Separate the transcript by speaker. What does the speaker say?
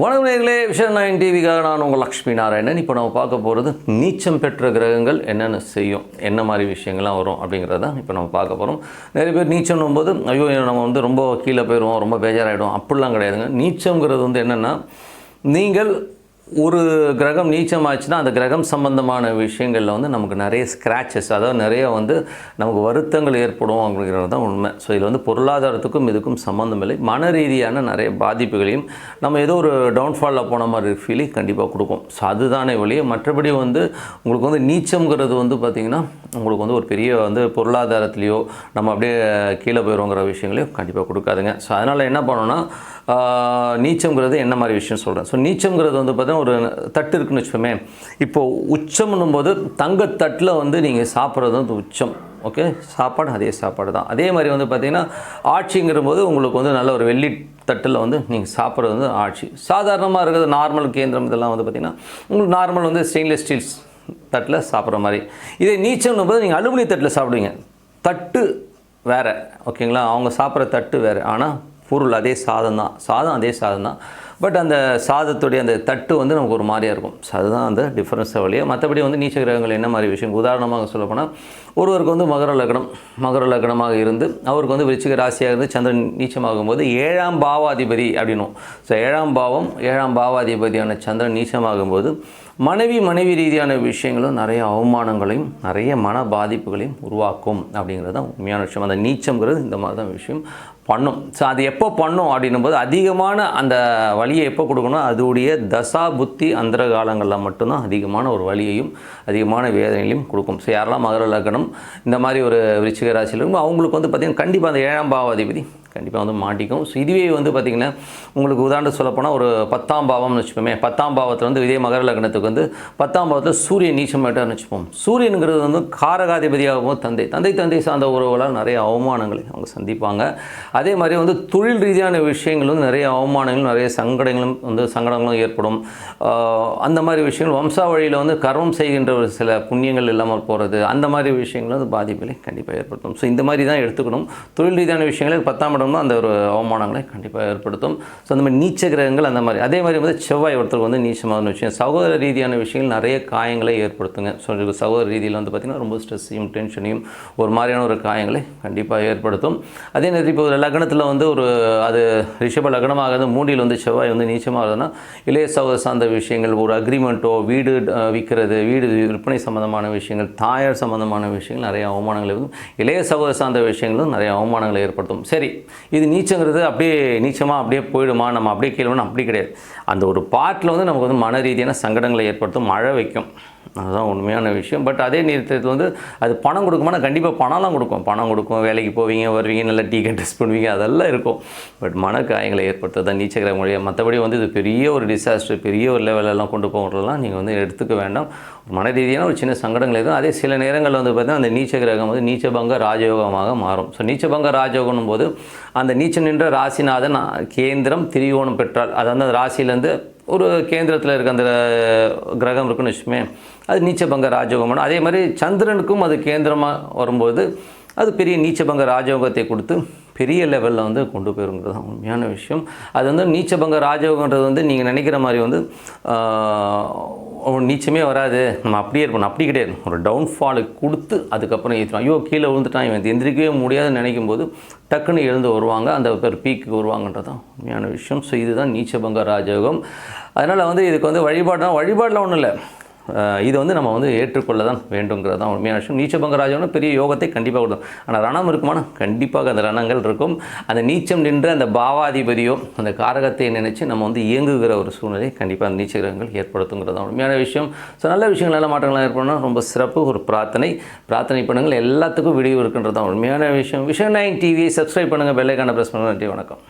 Speaker 1: வணக்கம் நேர்களே vision nine டிவிக்காக நான் உங்கள் லக்ஷ்மி நாராயணன். இப்போ நம்ம பார்க்க போகிறது நீச்சம் பெற்ற கிரகங்கள் என்னென்ன செய்யும்? என்ன மாதிரி விஷயங்கள்லாம் வரும் அப்படிங்கிறத தான் இப்போ நம்ம பார்க்க போகிறோம் நிறைய பேர் நீச்சம் போது ஐயோ நம்ம வந்து ரொம்ப கீழே போயிடுவோம் ரொம்ப பேஜாராகிடும் அப்படிலாம் கிடையாதுங்க. நீச்சம்ங்கிறது வந்து என்னென்னா நீங்கள் ஒரு கிரகம் நீச்சமாச்சுன்னா அந்த கிரகம் சம்பந்தமான விஷயங்களில் வந்து நமக்கு நிறைய ஸ்க்ராச்சஸ் அதாவது நிறைய வந்து நமக்கு வருத்தங்கள் ஏற்படும் அப்படிங்கிறது தான் உண்மை. ஸோ இதில் வந்து பொருளாதாரத்துக்கும் இதுக்கும் சம்மந்தம் இல்லை. மன ரீதியான நிறைய பாதிப்புகளையும் நம்ம ஏதோ ஒரு டவுன்ஃபாலில் போன மாதிரி ஃபீலிங் கண்டிப்பாக கொடுக்கும். ஸோ அதுதானே வழியே மற்றபடி வந்து உங்களுக்கு வந்து நீச்சம்ங்கிறது வந்து பார்த்திங்கன்னா உங்களுக்கு வந்து ஒரு பெரிய வந்து பொருளாதாரத்துலேயோ நம்ம அப்படியே கீழே போயிடுவோங்கிற விஷயங்களையும் கண்டிப்பாக கொடுக்காதுங்க. ஸோ அதனால் என்ன பண்ணோன்னா நீச்சம்ங்கிறது என்ன மாதிரி விஷயம் சொல்கிறேன் ஸோ நீச்சம்ங்கிறது வந்து பார்த்தீங்கன்னா ஒரு தட்டு இருக்குன்னு வச்சுக்கோமே. இப்போது உச்சம்னும் போது தங்கத்தட்டில் வந்து நீங்கள் சாப்பிட்றது வந்து உச்சம். ஓகே சாப்பாடு அதே சாப்பாடு தான். அதே மாதிரி வந்து பார்த்திங்கன்னா ஆட்சிங்கிற போது உங்களுக்கு வந்து நல்ல ஒரு வெள்ளி தட்டில் வந்து நீங்கள் சாப்பிட்றது வந்து ஆட்சி. சாதாரணமாக இருக்கிறது நார்மல் கேந்திரம் இதெல்லாம் வந்து பார்த்திங்கன்னா உங்களுக்கு நார்மல் வந்து ஸ்டெயின்லெஸ் ஸ்டீல்ஸ் தட்டில் சாப்பிட்ற மாதிரி. இதே நீச்சல்னும் போது நீங்கள் அலுமினிய தட்டில் சாப்பிடுவீங்க. தட்டு வேறு. ஓகேங்களா அவங்க சாப்பிட்ற தட்டு வேறு. ஆனால் பொருள் அதே சாதம் தான் சாதம் அதே சாதம் தான் பட் அந்த சாதத்துடைய அந்த தட்டு வந்து நமக்கு ஒரு மாதிரியாக இருக்கும். ஸோ அதுதான் அந்த டிஃப்ரென்ஸை வழியாக மற்றபடி வந்து நீச்ச கிரகங்கள் என்ன மாதிரி விஷயம் உதாரணமாக சொல்லப்போனால் ஒருவருக்கு வந்து மகர லக்னம் மகர லக்னமாக இருந்து அவருக்கு வந்து விருச்சிக ராசியாக இருந்து சந்திரன் நீச்சமாகும் போது ஏழாம் பாவாதிபதி அப்படின்னும். ஸோ ஏழாம் பாவம் ஏழாம் பாவாதிபதியான சந்திரன் நீச்சமாகும்போது மனைவி மனைவி ரீதியான விஷயங்களும் நிறைய அவமானங்களையும் நிறைய மன பாதிப்புகளையும் உருவாக்கும் அப்படிங்கிறது தான் உண்மையான விஷயம். அந்த நீச்சங்கிறது இந்த மாதிரி தான் விஷயம் பண்ணும். ஸோ அது எப்போ பண்ணும் அப்படின்னும் போது அதிகமான அந்த வழி வலியை எப்போ கொடுக்கணும்? அதோடைய தசா புத்தி அந்தர காலங்களில் மட்டும்தான் அதிகமான ஒரு வலியையும் அதிகமான வேதனையிலையும் கொடுக்கும். ஸோ யாரெல்லாம் மகர லக்கணம் இந்த மாதிரி ஒரு விருச்சிக ராசியில் இருக்கும் அவங்களுக்கு வந்து பார்த்திங்கன்னா கண்டிப்பாக அந்த ஏழாம் பாவாதிபதி. கண்டிப்பாக வந்து மாட்டிக்கும். ஸோ இதுவே வந்து பார்த்திங்கன்னா உங்களுக்கு உதாரணம் சொல்லப்போனால் ஒரு பத்தாம் பாவம்னு வச்சுப்போமே பத்தாம் பாவத்தில் வந்து இதே மகர லக்னத்துக்கு வந்து பத்தாம் பாவத்தில் சூரியன் நீச்சமாட்டார்னு வச்சுப்போம். சூரியனுங்கிறது வந்து காரகாதிபதியாகவும் தந்தை தந்தை தந்தை சார்ந்த உறவுகளால் நிறைய அவமானங்களை அவங்க சந்திப்பாங்க. அதே மாதிரி வந்து தொழில் ரீதியான விஷயங்கள் வந்து நிறைய அவமானங்களும் நிறைய சங்கடங்களும் வந்து சங்கடங்களும் ஏற்படும். அந்த மாதிரி விஷயங்கள் வம்சாவழியில் வந்து கர்மம் செய்கின்ற ஒரு சில புண்ணியங்கள் இல்லாமல் போகிறது அந்த மாதிரி விஷயங்கள் வந்து பாதிப்புகளை கண்டிப்பாக ஏற்படுத்தும். ஸோ இந்த மாதிரி தான் எடுத்துக்கணும். தொழில் ரீதியான விஷயங்களை பத்தாம் இடம் அந்த ஒரு அவமானங்களை கண்டிப்பாக ஏற்படுத்தும். ஸோ அந்த மாதிரி நீச்ச கிரகங்கள் அந்த மாதிரி. அதே மாதிரி வந்து செவ்வாய் ஒருத்தருக்கு வந்து நீச்சமான விஷயம் சகோதர ரீதியான விஷயங்கள் நிறைய காயங்களை ஏற்படுத்துங்க. ஸோ சகோதர ரீதியில் வந்து பார்த்திங்கன்னா ரொம்ப ஸ்ட்ரெஸ்ஸையும் டென்ஷனையும் ஒரு மாதிரியான ஒரு காயங்களை கண்டிப்பாக ஏற்படுத்தும். அதே நேரத்தில் இப்போ ஒரு லக்னத்தில் வந்து ஒரு அது ரிஷப லக்னமாக இருந்து மூடியில் வந்து செவ்வாய் வந்து நீச்சமாகுதுன்னா இளைய சகோதர சார்ந்த விஷயங்கள் ஒரு அக்ரிமெண்ட்டோ வீடு விற்கிறது வீடு விற்பனை சம்மந்தமான விஷயங்கள் தாயார் சம்மந்தமான விஷயங்கள் நிறைய அவமானங்கள் இருக்கும் இளைய சகோதர சார்ந்த விஷயங்களும் நிறைய அவமானங்களை ஏற்படுத்தும். சரி. இது நீச்சங்கிறது அப்படியே நீச்சமாக அப்படியே போயிடுமா? நம்ம அப்படியே கீழே அப்படி கிடையாது. அந்த ஒரு பாட்டில் வந்து நமக்கு வந்து மன ரீதியான சங்கடங்களை ஏற்படுத்தும் மழை வைக்கும். அதுதான் உண்மையான விஷயம். பட் அதே நேரத்தில் வந்து அது பணம் கொடுக்குமானா கண்டிப்பாக பணம்லாம் கொடுக்கும். பணம் கொடுக்கும் வேலைக்கு போவீங்க வருவீங்க நல்லா டீ ட்ரெஸ் பண்ணுவீங்க அதெல்லாம் இருக்கும். பட் மனக்காயங்களை ஏற்படுத்துறது தான் நீச்சக்கிற மொழியாக மற்றபடி வந்து இது பெரிய ஒரு டிசாஸ்டர் பெரிய ஒரு லெவலெல்லாம் கொண்டு போகிறதெல்லாம் நீங்கள் வந்து எடுத்துக்க வேண்டாம். மன ரீதியான ஒரு சின்ன சங்கடங்கள் இருக்கும் அதே சில நேரங்களில் வந்து பார்த்தீங்கன்னா அந்த நீச்ச கிரகம் வந்து நீச்சபங்க ராஜயோகமாக மாறும். ஸோ நீச்சபங்க ராஜயோகம்னும் போது அந்த நீச்சம் நின்ற ராசிநாதன் கேந்திரம் திரிகோணம் பெற்றால் அது வந்து அந்த ராசியிலேருந்து ஒரு கேந்திரத்தில் இருக்க அந்த கிரகம் இருக்குன்னு வச்சுமே அது நீச்சபங்க ராஜயோகம் அதே மாதிரி சந்திரனுக்கும் அது கேந்திரமாக வரும்போது அது பெரிய நீச்சபங்க ராஜயோகத்தை கொடுத்து பெரிய லெவலில் வந்து கொண்டு போயிருங்கிறது தான் உண்மையான விஷயம். அது வந்து நீச்சபங்க ராஜயோகன்றது வந்து நீங்கள் நினைக்கிற மாதிரி வந்து நீச்சமே வராது. நம்ம அப்படியே இருப்போம் அப்படி கிடையாது. ஒரு டவுன்ஃபாலை கொடுத்து அதுக்கப்புறம் ஏற்றுவோம் ஐயோ கீழே விழுந்துட்டான் இவன். எந்திரிக்கவே முடியாதுன்னு நினைக்கும் போது டக்குன்னு எழுந்து வருவாங்க. அந்த பேர் பீக்கு வருவாங்கன்றது தான் உண்மையான விஷயம். ஸோ இதுதான் நீச்சபங்க ராஜயோகம். அதனால் வந்து இதுக்கு வந்து வழிபாடுனா வழிபாடில் ஒன்றும் இல்லை. இது வந்து நம்ம வந்து ஏற்றுக்கொள்ள தான் வேண்டுங்கிறது தான் உண்மையான விஷயம். நீச்சபங்க ராஜாவும் பெரிய யோகத்தை கண்டிப்பாக கொடுக்கும் ஆனால் ரணம் இருக்குமானா? கண்டிப்பாக அந்த ரணங்கள் இருக்கும். அந்த நீச்சம் நின்ற அந்த பாவாதிபதியோ அந்த காரகத்தை நினைச்சு நம்ம வந்து இயங்குகிற ஒரு சூழ்நிலை கண்டிப்பாக அந்த நீச்ச கிரகங்கள் ஏற்படுத்துங்கிறது தான் உண்மையான விஷயம். ஸோ நல்ல விஷயங்கள் நல்ல மாற்றங்கள் ஏற்படணும் ரொம்ப சிறப்பு ஒரு பிரார்த்தனை. பிரார்த்தனை பண்ணுங்கள் எல்லாத்துக்கும் விடிவு இருக்குன்றது தான் உண்மையான விஷயம். விஷயம் நைன் டிவியை சப்ஸ்கிரைப் பண்ணுங்கள் பெல்லைக்கான ப்ரெஸ் பண்ணுங்கள் நன்றி வணக்கம்.